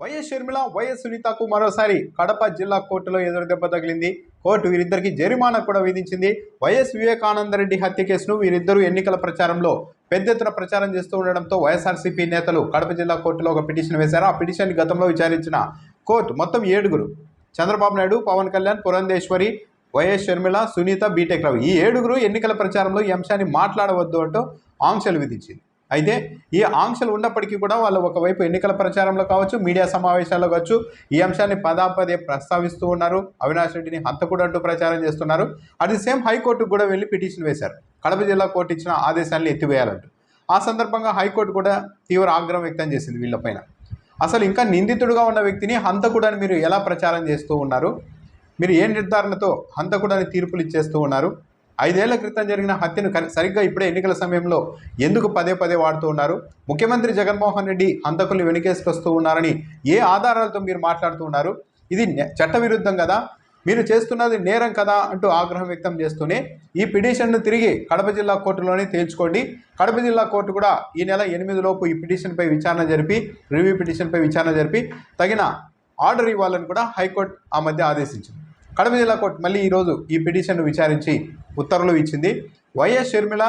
YS Sharmila YS సునీతకు మరోసారి కడప జిల్లా కోర్టులో ఎదురు దెబ్బ తగిలింది. కోర్టు వీరిద్దరికి జరిమానా కూడా విధించింది. వైఎస్ వివేకానందరెడ్డి హత్య కేసును వీరిద్దరూ ఎన్నికల ప్రచారంలో పెద్ద ఎత్తున ప్రచారం చేస్తూ ఉండడంతో వైఎస్ఆర్సీపీ నేతలు కడప జిల్లా కోర్టులో ఒక పిటిషన్ వేశారు. ఆ పిటిషన్ గతంలో విచారించిన కోర్టు మొత్తం ఏడుగురు Chandrababu Naidu Pawan Kalyan Purandeswari Y S Sharmila Sunitha B Tech Ravi ఈ ఏడుగురు ఎన్నికల ప్రచారంలో ఈ అంశాన్ని మాట్లాడవద్దు అంటూ ఆంక్షలు విధించింది. అయితే ఈ ఆంక్షలు ఉన్నప్పటికీ కూడా వాళ్ళు ఒకవైపు ఎన్నికల ప్రచారంలో కావచ్చు మీడియా సమావేశాల్లో కావచ్చు ఈ అంశాన్ని పదాపదే ప్రస్తావిస్తూ ఉన్నారు. అవినాష్ రెడ్డిని హంతకుడు అంటూ ప్రచారం చేస్తున్నారు. అట్ ది సేమ్ హైకోర్టుకు కూడా వెళ్ళి పిటిషన్ వేశారు. కడప జిల్లా కోర్టు ఇచ్చిన ఆదేశాలను ఎత్తివేయాలంటూ. ఆ సందర్భంగా హైకోర్టు కూడా తీవ్ర ఆగ్రహం వ్యక్తం చేసింది వీళ్ళపైన అసలు ఇంకా నిందితుడుగా ఉన్న వ్యక్తిని హంతకుడు అని మీరు ఎలా ప్రచారం చేస్తూ ఉన్నారు? మీరు ఏ నిర్ధారణతో హంతకుడని తీర్పులు ఇచ్చేస్తూ ఉన్నారు? ఐదేళ్ళ క్రితం జరిగిన హత్యను సరిగ్గా ఇప్పుడే ఎన్నికల సమయంలో ఎందుకు పదే పదే వాడుతూ ఉన్నారు? ముఖ్యమంత్రి జగన్మోహన్ రెడ్డి హంతకుల్ని వెనుకేసుకొస్తూ ఉన్నారని ఏ ఆధారాలతో మీరు మాట్లాడుతూ ఉన్నారు? ఇది చట్టవిరుద్ధం కదా? మీరు చేస్తున్నది నేరం కదా అంటూ ఆగ్రహం వ్యక్తం చేస్తూనే ఈ పిటిషన్ను తిరిగి కడప జిల్లా కోర్టులోనే తేల్చుకోండి. కడప జిల్లా కోర్టు కూడా ఈ నెల ఎనిమిది లోపు ఈ పిటిషన్పై విచారణ జరిపి రివ్యూ పిటిషన్పై విచారణ జరిపి తగిన ఆర్డర్ ఇవ్వాలని కూడా హైకోర్టు ఆ మధ్య ఆదేశించింది. కడప జిల్లా కోర్టు మళ్ళీ ఈరోజు ఈ పిటిషన్ను విచారించి ఉత్తర్వులు ఇచ్చింది. వైఎస్ షర్మిల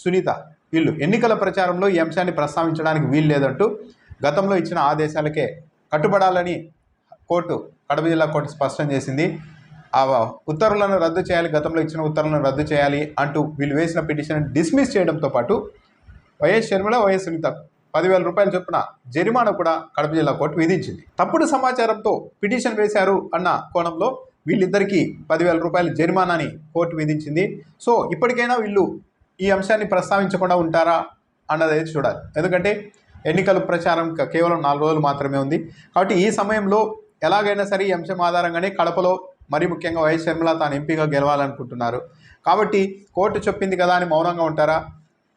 సునీత వీళ్ళు ఎన్నికల ప్రచారంలో ఈ అంశాన్ని ప్రస్తావించడానికి వీలు లేదంటూ గతంలో ఇచ్చిన ఆదేశాలకే కట్టుబడాలని కోర్టు కడప జిల్లా కోర్టు స్పష్టం చేసింది. ఆ ఉత్తర్వులను రద్దు చేయాలి గతంలో ఇచ్చిన ఉత్తర్వులను రద్దు చేయాలి అంటూ వీళ్ళు వేసిన పిటిషన్ డిస్మిస్ చేయడంతో పాటు వైఎస్ షర్మిల వైఎస్ సునీత పదివేల రూపాయల చొప్పున జరిమానా కూడా కడప జిల్లా కోర్టు విధించింది. తప్పుడు సమాచారంతో పిటిషన్ వేశారు అన్న కోణంలో వీళ్ళిద్దరికీ పదివేల రూపాయల జరిమానాని కోర్టు విధించింది. సో ఇప్పటికైనా వీళ్ళు ఈ అంశాన్ని ప్రస్తావించకుండా ఉంటారా అన్నది అయితే చూడాలి. ఎందుకంటే ఎన్నికల ప్రచారం కేవలం నాలుగు రోజులు మాత్రమే ఉంది. కాబట్టి ఈ సమయంలో ఎలాగైనా సరే ఈ అంశం ఆధారంగానే కడపలో మరి ముఖ్యంగా వైఎస్ షర్మిల తాను ఎంపీగా గెలవాలనుకుంటున్నారు. కాబట్టి కోర్టు చెప్పింది కదా అని మౌనంగా ఉంటారా?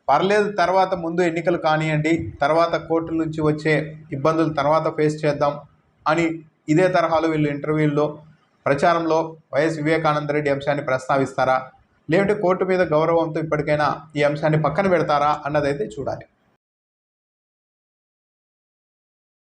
పర్లేదు తర్వాత ముందు ఎన్నికలు కానివ్వండి తర్వాత కోర్టుల నుంచి వచ్చే ఇబ్బందులు తర్వాత ఫేస్ చేద్దాం అని ఇదే తరహాలో వీళ్ళు ఇంటర్వ్యూల్లో ప్రచారంలో వైఎస్ వివేకానంద రెడ్డి అంశాన్ని ప్రస్తావిస్తారా? లేదంటే కోర్టు మీద గౌరవంతో ఇప్పటికైనా ఈ అంశాన్ని పక్కన పెడతారా? అన్నదైతే చూడాలి.